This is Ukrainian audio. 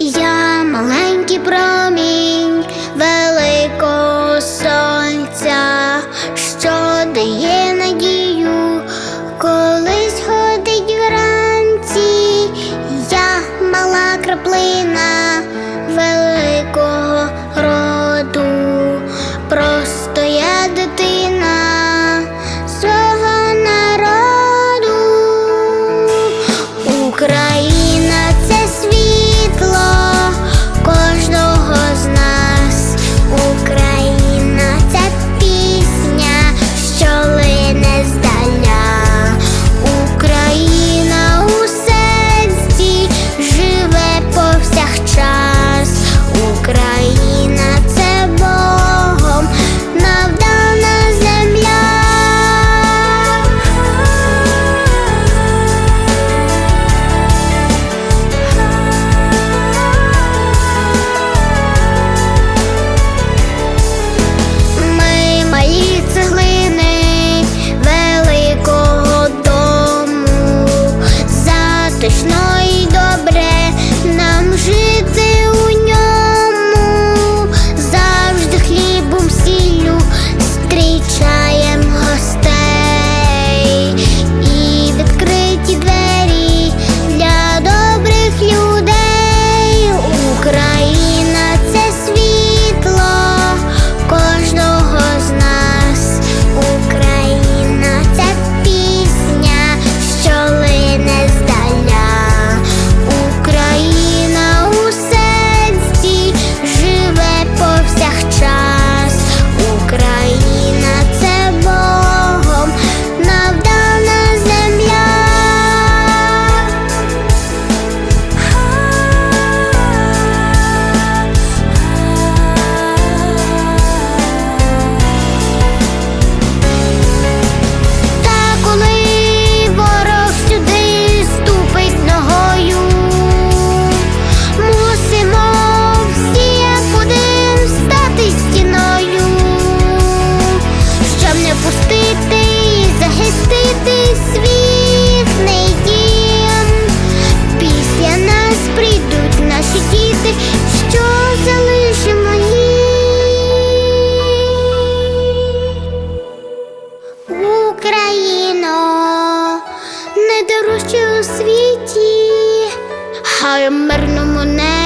я маленький промінь. найдорожче у світі, хай у мирному небі